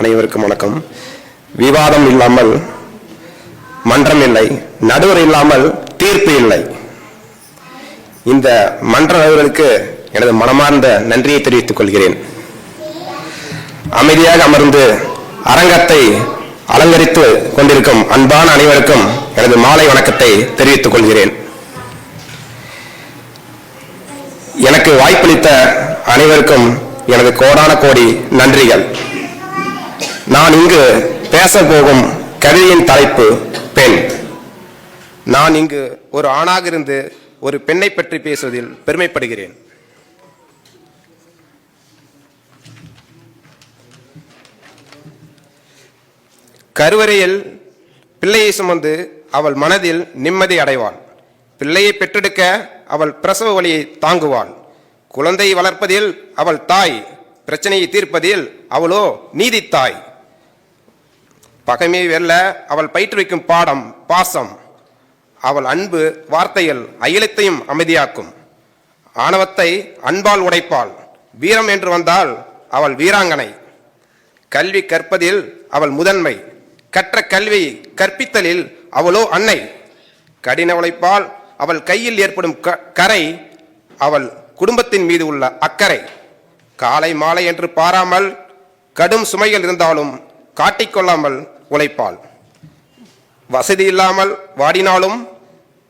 அனைவருக்கும் வணக்கம். விவாதம் இல்லாமல் மன்றம் இல்லை நடுவர் இல்லாமல் தீர்ப்பு இல்லை. இந்த மன்ற நடுவர்களுக்கு எனது மனமார்ந்த நன்றியை தெரிவித்துக் கொள்கிறேன். அமைதியாக அமர்ந்து அரங்கத்தை அலங்கரித்து கொண்டிருக்கும் அன்பான அனைவருக்கும் எனது மாலை வணக்கத்தை தெரிவித்துக் கொள்கிறேன். எனக்கு வாய்ப்பளித்த அனைவருக்கும் எனது கோடான கோடி நன்றிகள். நான் இங்கு பேச போகும் கவிதையின் தலைப்பு பெண். நான் இங்கு ஒரு ஆணாக இருந்து ஒரு பெண்ணை பற்றி பேசுவதில் பெருமைப்படுகிறேன். கருவறையில் பிள்ளையை சுமந்து அவள் மனதில் நிம்மதி அடைவாள். பிள்ளையை பெற்றெடுக்க அவள் பிரசவ வழியை தாங்குவாள். குழந்தையை வளர்ப்பதில் அவள் தாய் பிரச்சனையை தீர்ப்பதில் அவளோ நீதித்தாய் தாய். பகைமை வெல்ல அவள் பயிற்றுவிக்கும் பாடம் பாசம். அவள் அன்பு வார்த்தையில் அகிலத்தையும் அமைதியாக்கும். ஆணவத்தை அன்பால் உடைப்பாள். வீரம் என்று வந்தால் அவள் வீராங்கனை. கல்வி கற்பதில் அவள் முதன்மை. கற்ற கல்வி கற்பித்தலில் அவளோ அன்னை. கடின உழைப்பால் அவள் கையில் ஏற்படும் க- கரை அவள் குடும்பத்தின் மீது உள்ள அக்கறை. காலை மாலை என்று பாராமல் கடும் சுமைகள் இருந்தாலும் காட்டிக்கொள்ளாமல் உழைப்பாள். வசதி இல்லாமல் வாடினாலும்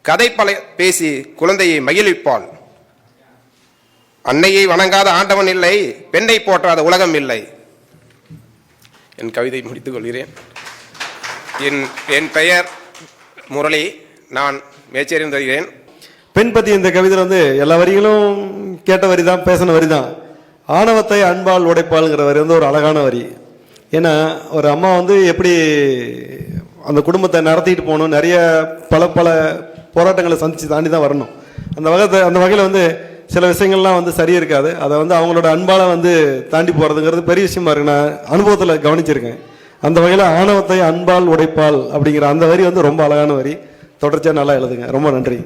கதை பல பேசி குழந்தையை மகிழ்விப்பாள். அன்னையை வணங்காத ஆண்டவன் இல்லை பெண்ணை போற்றாத உலகம் இல்லை. என் கவிதை முடித்துக் கொள்கிறேன். என் என் பெயர் முரளி. நான் மேச்சேரியில் வருகிறேன். பெண் பற்றி இந்த கவிதையில் வந்து எல்லா வரிகளும் கேட்ட வரி தான் பேசின வரி தான் ஆணவத்தை அன்பால் உடைப்பாளுங்கிற வரி வந்து ஒரு அழகான வரி. ஏன்னா ஒரு அம்மா வந்து எப்படி அந்த குடும்பத்தை நடத்திட்டு போகணும் நிறைய பல பல போராட்டங்களை சந்தித்து தாண்டி தான் வரணும். அந்த வகை அந்த வகையில் வந்து சில விஷயங்கள்லாம் வந்து சரியா இருக்காது. அதை வந்து அவங்களோட அன்பால் வந்து தாண்டி போகிறதுங்கிறது பெரிய விஷயமா இருக்கு. நான் அனுபவத்தில் கவனிச்சிருக்கேன். அந்த வகையில் ஆணவத்தை அன்பால் உடைப்பால் அப்படிங்கிற அந்த வரி வந்து ரொம்ப அழகான வரி. தொடர்ச்சியாக நல்லா எழுதுங்க. ரொம்ப நன்றி.